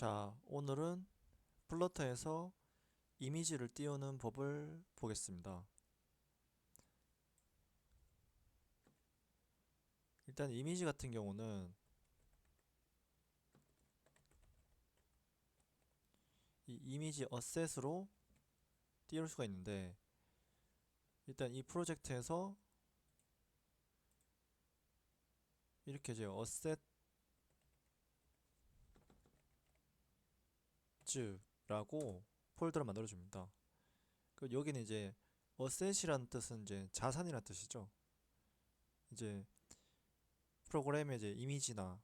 자, 오늘은 플러터에서 이미지를 띄우는 법을 보겠습니다. 일단 이미지 같은 경우는 이 이미지 어셋으로 띄울 수가 있는데 일단 이 프로젝트에서 이렇게 이제 어셋 라고 폴더를 만들어 줍니다. 그 여기는 이제 어셋이라는 뜻은 이제 자산이라는 뜻이죠. 이제 프로그램에 이제 이미지나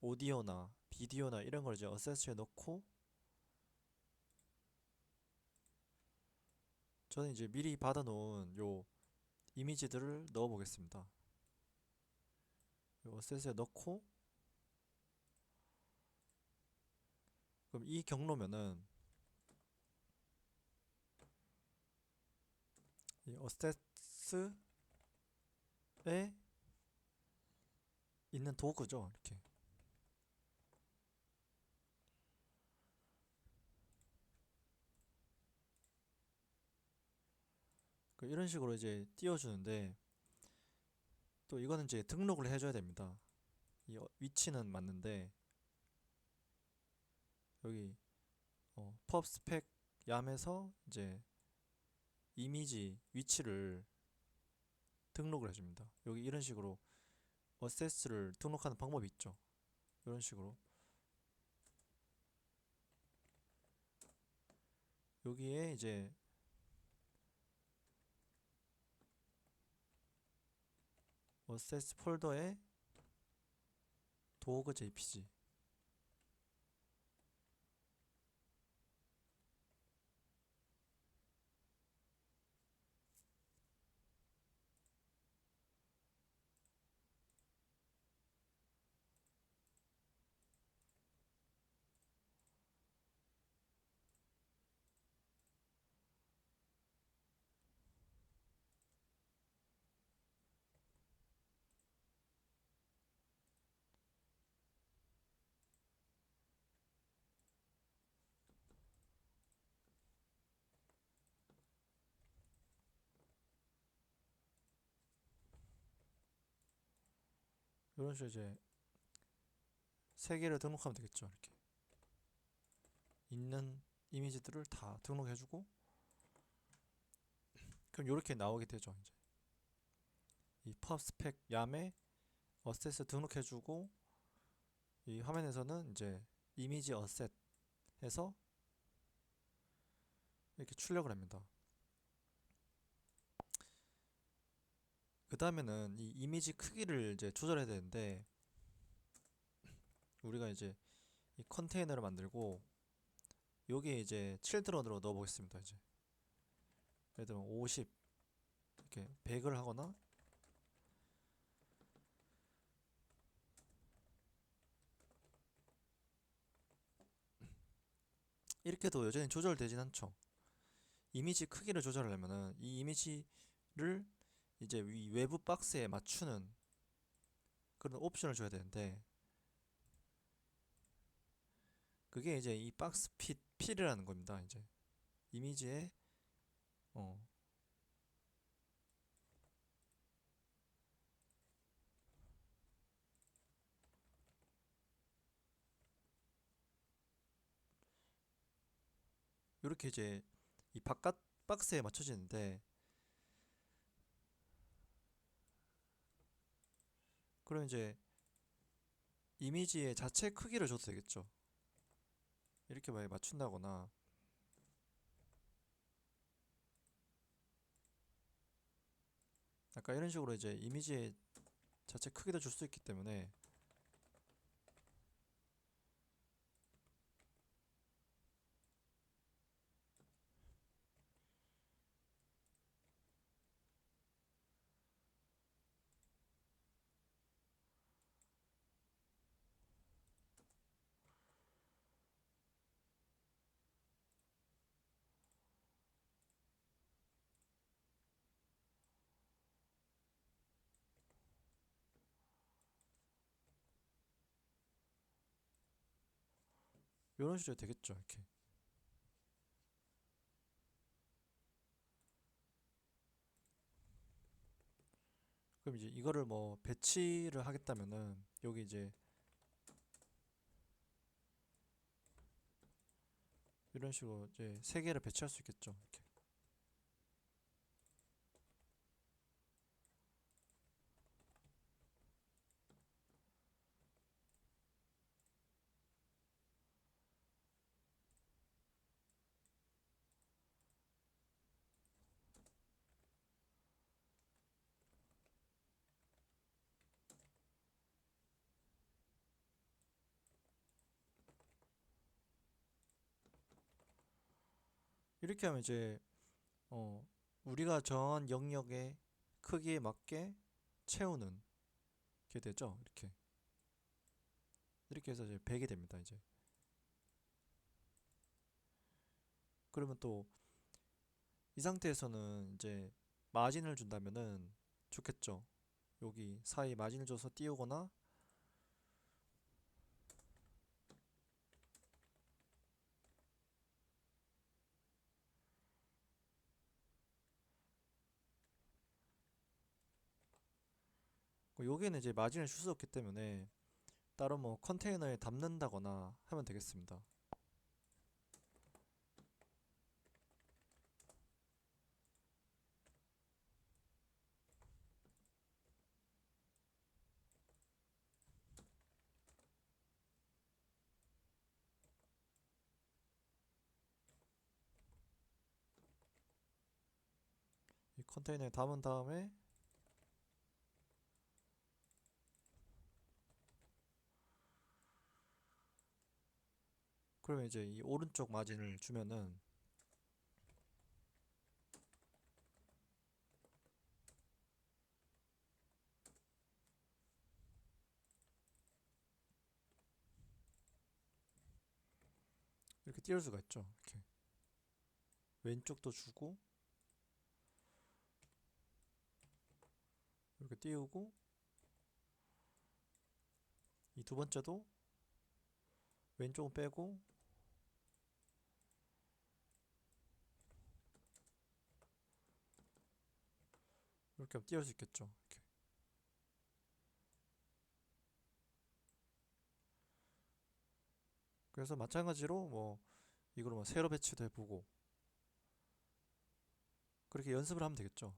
오디오나 비디오나 이런 걸 이제 어셋에 넣고 저는 이제 미리 받아 놓은 요 이미지들을 넣어 보겠습니다. 요 어셋에 넣고 그럼 이 경로면은 이 어셋스에 있는 도구죠 이렇게. 그 이런 식으로 이제 띄워주는데 또 이거는 이제 등록을 해줘야 됩니다. 이 어- 위치는 맞는데 여기 어, 펍 스펙 얌에서 이제 이미지 위치를 등록을 해줍니다. 여기 이런 식으로 어세스를 등록하는 방법이 있죠. 이런 식으로 여기에 이제 어세스 폴더에 도구 jpg 이런 식으로 이제 세 개를 등록하면 되겠죠. 이렇게 있는 이미지들을 다 등록해주고 그럼 이렇게 나오게 되죠. 이제 이 펍스펙 얌에 어셋을 등록해주고 이 화면에서는 이제 이미지 어셋 해서 이렇게 출력을 합니다. 그 다음에는 이 이미지 크기를 이제 조절해야 되는데 우리가 이제 이 컨테이너를 만들고 여기에 이제 칠드런으로 넣어 보겠습니다 이제. 예를 들면 50 이렇게 100을 하거나 이렇게 해도 여전히 조절되진 않죠. 이미지 크기를 조절하려면은 이 이미지를 이제 이 외부 박스에 맞추는 그런 옵션을 줘야 되는데 그게 이제 이 박스 핏 필이라는 겁니다. 이제 이미지에 어 이렇게 이제 이 바깥 박스에 맞춰지는데 그럼 이제 이미지의 자체 크기를 줘도 되겠죠. 이렇게 만약 맞춘다거나 아까 이런 식으로 이제 이미지의 자체 크기도 줄 수 있기 때문에 이런 식으로 되겠죠 이렇게. 그럼 이제 이거를 뭐 배치를 하겠다면은 여기 이제 이런 식으로 이제 세 개를 배치할 수 있겠죠 이렇게 이렇게 하면 이제 어 우리가 정한 영역의 크기에 맞게 채우는 게 되죠? 이렇게. 이렇게 해서 이제 100이 됩니다 이제. 그러면 또 이 상태에서는 이제 마진을 준다면은 좋겠죠? 여기 사이 마진을 줘서 띄우거나 여기는 이제 마진을 줄 수 없기 때문에 따로 뭐 컨테이너에 담는다거나 하면 되겠습니다. 이 컨테이너에 담은 다음에 그러면 이제 이 오른쪽 마진을 주면은 이렇게 띄울 수가 있죠. 이렇게 왼쪽도 주고 이렇게 띄우고 이 두 번째도 왼쪽은 빼고 이렇게 하면 띄울 수 있겠죠. 이렇게. 그래서 마찬가지로 뭐 이걸 뭐 세로 배치도 해보고 그렇게 연습을 하면 되겠죠.